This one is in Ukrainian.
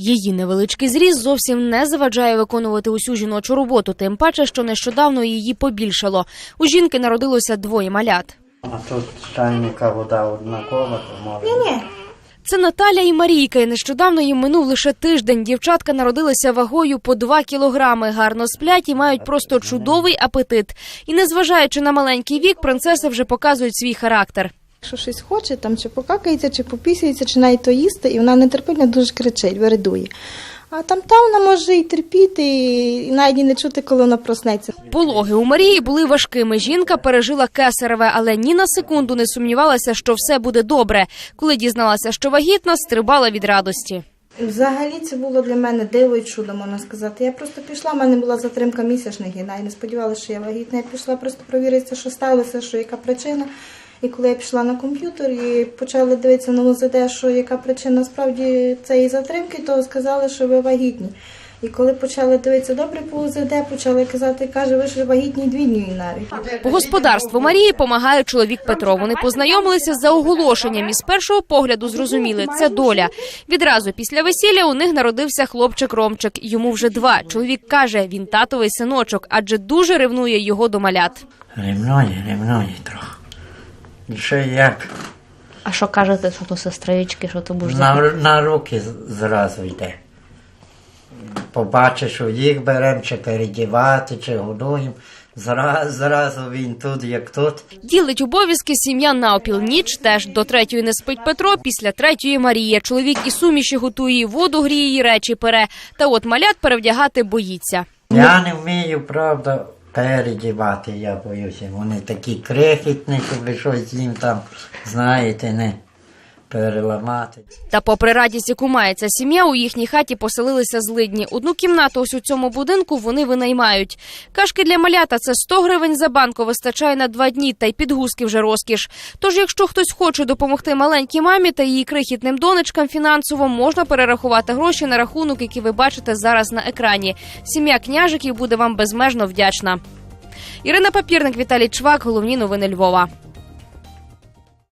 Її невеличкий зріст зовсім не заважає виконувати усю жіночу роботу, тим паче, що нещодавно її побільшало. У жінки народилося двоє малят. А тут чайника вода однакова, то може. Ні, Це Наталя і Марійка. І нещодавно їм минув лише тиждень. Дівчатка народилися вагою по 2 кілограми, гарно сплять і мають просто чудовий апетит. І незважаючи на маленький вік, принцеси вже показують свій характер. Якщо щось хоче, там чи покакається, чи попісяється, чи навіть то їсти, і вона нетерпильно дуже кричить, виридує. А там там вона може і терпіти, і навіть і не чути, коли вона проснеться. Пологи у Марії були важкими. Жінка пережила кесареве, але ні на секунду не сумнівалася, що все буде добре. Коли дізналася, що вагітна, стрибала від радості. Взагалі це було для мене диво і чудо, можна сказати. Я просто пішла, в мене була затримка місячних, і навіть не сподівалася, що я вагітна. Я пішла просто провіритися, що сталося, що яка причина. І коли я пішла на комп'ютер і почала дивитися на УЗД, що яка причина справді цієї затримки, то сказали, що ви вагітні. І коли почали дивитися добре по УЗД, почали казати, каже, ви ж вагітні дві дні навіть. По господарству Марії помагає чоловік Петро. Вони познайомилися за оголошенням і з першого погляду зрозуміли це доля. Відразу після весілля у них народився хлопчик Ромчик. Йому вже два. Чоловік каже, він татовий синочок, адже дуже ревнує його до малят. Рівної, рівної трохи. Ще як А що кажете, що то сестрички, що то будеш на, на руки зразу йде. Побачиш, що їх беремо, чи передівати, чи годуємо. Зразу, зразу він тут, як тут. Ділить обов'язки сім'я навпіл. Ніч теж до третьої не спить Петро, після третьої Марія. Чоловік і суміші готує, воду гріє, і речі пере. Та от малят перевдягати боїться. Я не вмію, правда, передівати, я боюся. Вони такі крихітні, щоб щось їм там, знаєте, не переламати. Та попри радість, яку має ця сім'я, у їхній хаті поселилися злидні. Одну кімнату ось у цьому будинку вони винаймають. Кашки для малята це 100 гривень за банку вистачає на два дні, та й підгузки вже розкіш. Тож, якщо хтось хоче допомогти маленькій мамі та її крихітним донечкам фінансово, можна перерахувати гроші на рахунок, який ви бачите зараз на екрані. Сім'я княжиків буде вам безмежно вдячна. Ірина Папірник, Віталій Чвак, головні новини Львова.